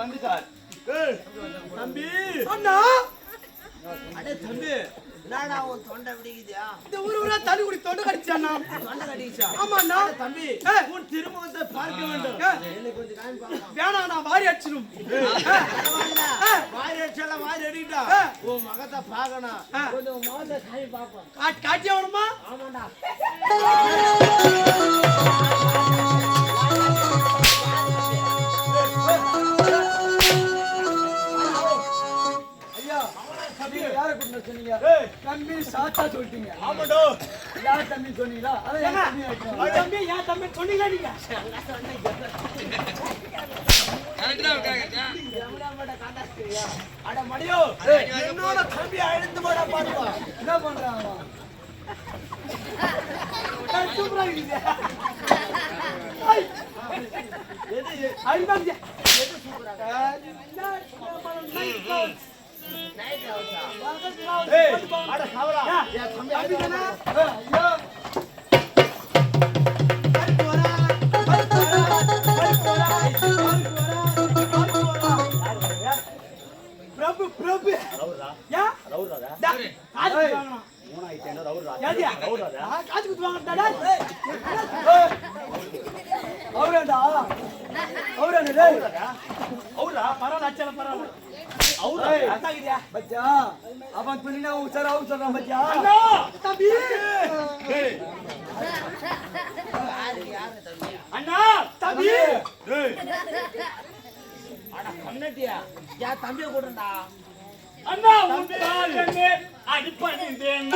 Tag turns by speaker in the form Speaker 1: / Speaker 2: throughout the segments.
Speaker 1: வந்துட்டார்
Speaker 2: தம்பி!
Speaker 1: அண்ணா!
Speaker 2: அடே தம்பி! என்னடா உன் தொண்டை பிடிக்குதியா
Speaker 1: இந்த ஊர் ஊரா தண்ணி குடி தொண்டை கடிச்சு அண்ணா?
Speaker 2: தொண்டை கடிச்சா?
Speaker 1: ஆமா அண்ணா.
Speaker 2: அடே தம்பி. உன் திருமுகத்தை பார்க்க வேண்டும். என்னை கொஞ்சம் காமி பார்க்கலாம்.
Speaker 1: வேணாம் நான் வாரி அடிச்சிடும்
Speaker 2: வாரி அடிச்சால வாரி அடிட்டா
Speaker 1: ஏய்.
Speaker 2: உன் மகத்தை பார்க்கணும். கொஞ்சம் உன் முகத்தை காமி பார்ப்போம்.
Speaker 1: காட்டி காட்டி ஆகணுமா
Speaker 2: ஆமாண்டா
Speaker 1: சொன்னீங்களா தம்பி
Speaker 2: ஏன் தம்பி சொன்னீங்க நீங்க அட மடியோ என்னோட தம்பி அழுந்து போட பாருப்பா
Speaker 1: என்ன பண்றான் சூப்பரா இருக்குது.
Speaker 2: எது சூப்பரா
Speaker 1: clothes.
Speaker 2: ஏய் அட கவலா என் தம்பி
Speaker 1: தம்பி
Speaker 2: அழுது
Speaker 1: தானே?
Speaker 2: போடா.
Speaker 1: ஏய், ஐயோ. பிரபு ஏன்? டா, காது வாங்கணும். ஏதியா? ஆ, காது குத்து வாங்கணும்டா, டேய். அவரேடா அவரேடா டேய்
Speaker 2: அவுரா
Speaker 1: பரவாயில்ல அச்சல பரவாயில்ல.
Speaker 2: அவுரா
Speaker 1: ஏய், அத்தாக்கிட்டியா? பச்சா, அவன் துணினா உசாரா உசாரா பச்சா.
Speaker 2: அண்ணா!
Speaker 1: தம்பி.
Speaker 2: ஏய்.
Speaker 1: அண்ணா, தம்பி.
Speaker 2: ஏய்.
Speaker 3: அட கண்ணட்டியா என் தம்பியை கூட்டண்டா
Speaker 2: அண்ணா உன் காலமே அடிப்பணிந்தேன்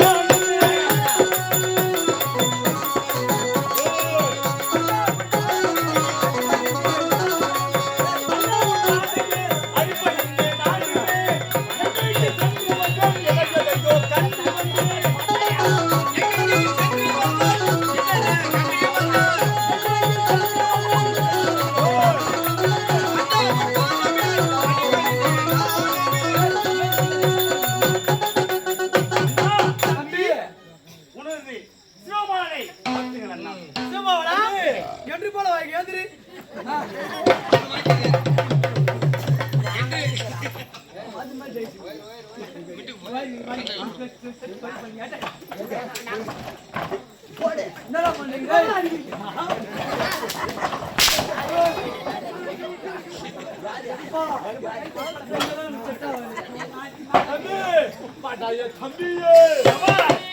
Speaker 2: தம்பியே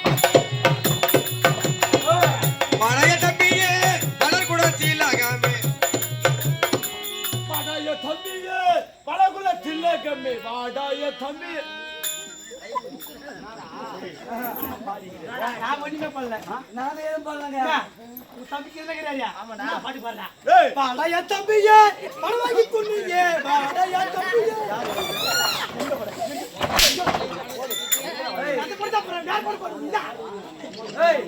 Speaker 2: தம்பி
Speaker 1: நான் ஒண்ணுமே பண்ணல. நானும் எதுவும் பண்ணலங்க. தம்பிக்கு என்ன கிடையாதுயா? என்ன பாட்டு பாடுறா?
Speaker 2: ஏய்
Speaker 1: பாடாயா தம்பியே, பரவாகி கொன்னீங்க. பாடாயா தம்பியே. ஏய், அந்த பாட்டு தான் பாடுறேன். வேற பாட்டு பாடு. இந்தா. ஏய்,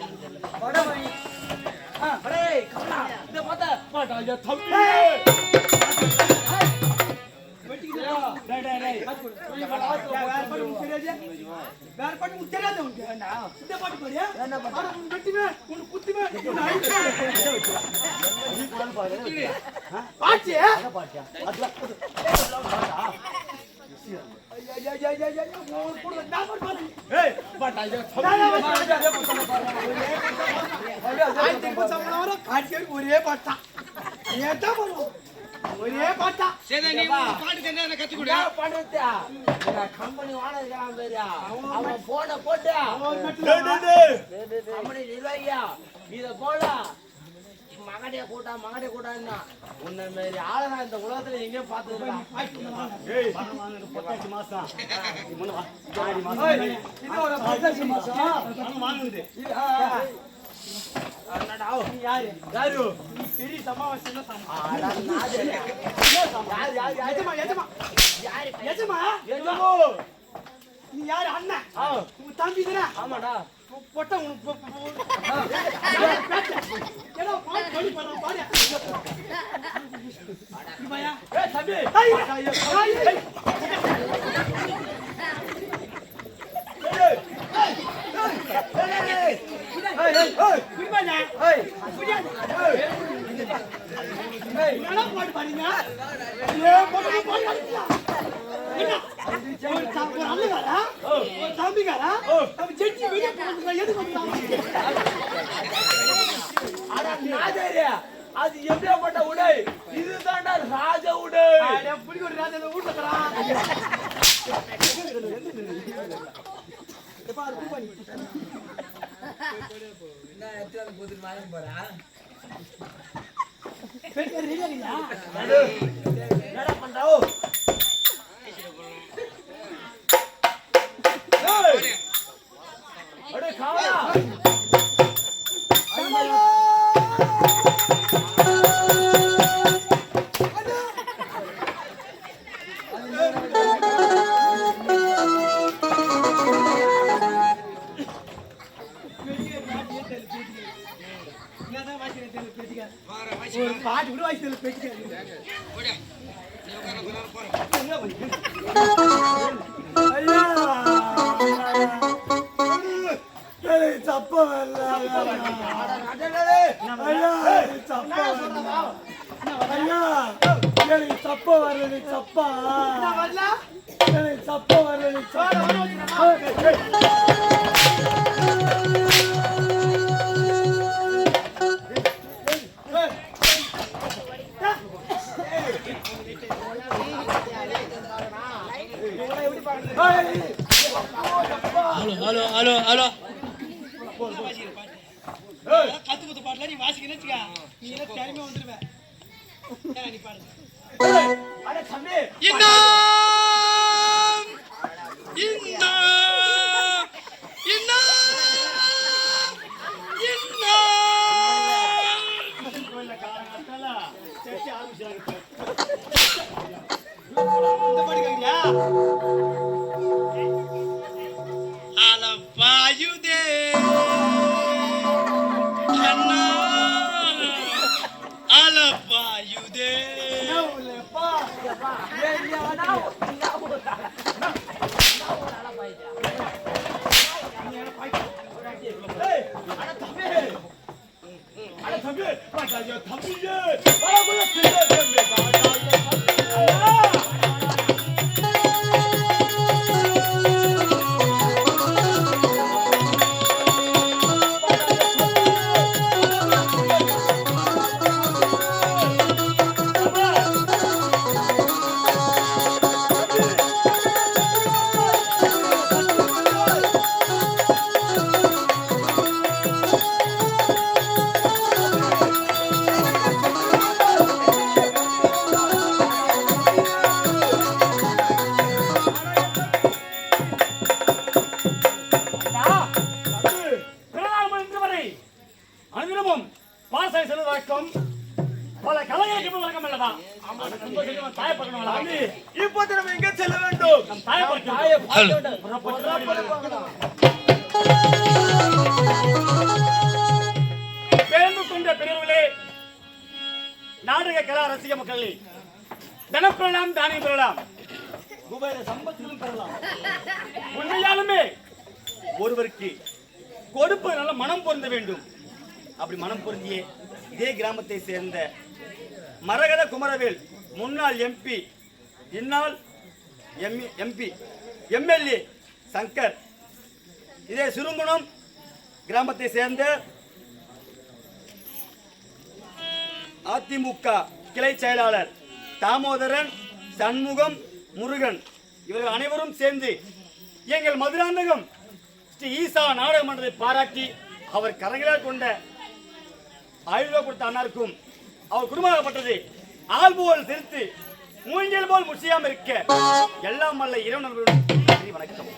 Speaker 1: படம் வாங்கி. ஆ,
Speaker 2: டேய் கமலா இத பார்த்தா பாட்டாய தம்பியே
Speaker 1: வெட்டிக்கிறியா? வேற பாட்டு உனக்கு தெரியாது உனக்கு? இந்த பாட்டு உனக்கு உனக்கு பாட்டு ஒரே பாட்டா. ஏன் பண்ணுவோம் ஒரே பாட்டா.
Speaker 4: சரி நீ பாட்டு என்ன கத்து கொடு.
Speaker 3: பண்றதா கம்பெனி வாடகைக்கிறான் பேரியா அவன் போன போட்டு. கம்பெனி நிர்வாகியா? இத போல மகடைய கூட்டா மகடைய கூட்டான்னா உன்ன மாரி ஆளை நான் இந்த உலகத்துல எங்கேயும் பார்த்தது
Speaker 2: மாசம். மாசம்.
Speaker 1: நீ யாரு அண்ணன் உங்க தம்பி தானே
Speaker 3: ஆமாடா
Speaker 1: பொட்ட உனக்கு பாடி பாடு.
Speaker 2: தம்பி
Speaker 1: பாட்டு
Speaker 2: பாடுங்க
Speaker 1: ஒரு அண்ணகாரா ஒரு தம்பிக்காரா நம்ம ஜெட்ஜி வெளியே போனதுக்கு எதுக்கு வந்தாங்க
Speaker 3: உடை இதுதான்டா ராஜ உடை
Speaker 1: புடி ஒரு ராஜா போறா? அது பூப்பாணி. பேட்டிக்காரர்
Speaker 3: பண்றாவோ
Speaker 1: ஒரு பாட்டு கூட சப்ப வரல. ஐயா, எனக்கு சப்ப வரல, சப்பா. எனக்கு வரல, சப்பா.
Speaker 5: ஹலோ.
Speaker 1: கத்து குத்து பாட்டுல நீ வாசிக்கணும் வச்சுக்க. நீ எல்லாம் திறமையா வந்துருவ. ஏன்னா நீ பாடு.
Speaker 5: அலப்பாயுதே அண்ணா. அலப்பாயுதே
Speaker 1: என்ன உள்ளப்பா
Speaker 3: ஏய், அட தம்பி. அட தம்பி. பாட்டாஜி தம்பி
Speaker 2: பார்க்கணும்
Speaker 3: இப்போ நம்ம எங்க செல்ல வேண்டும்?
Speaker 2: தாயை பேருந்து கொண்ட நாடக கலா ரசிக மக்களே தனம் பெறலாம் தானியம் பெறலாம்
Speaker 3: குபேர சம்பத்திலும் பெறலாம்.
Speaker 2: உண்மையாலுமே ஒருவருக்கு கொடுப்பது நல்ல மனம் பொருந்த வேண்டும். அப்படி மனம் பொருந்திய இதே கிராமத்தை சேர்ந்த மரகத குமரவேல் முன்னாள் எம்பி இந்நாள் எம்பி எம்எல்ஏ சங்கர். இதே சுருங்குணம் கிராமத்தை சேர்ந்த அதிமுக கிளை செயலாளர் தாமோதரன் சண்முகம் முருகன் இவர்கள் அனைவரும் சேர்ந்து எங்கள் மதுராந்தகம் ஸ்ரீ ஈசா நாடக மன்றத்தை பாராட்டி அவர் கரங்களால் கொண்ட ஆயுத கொடுத்த அண்ணாருக்கும் அவர் குடும்பமாகப்பட்டது ஆள் திருத்து மூங்கில் போல் முசியாம இருக்க. எல்லாம் வல்ல இரவு நன்றி வணக்கம்.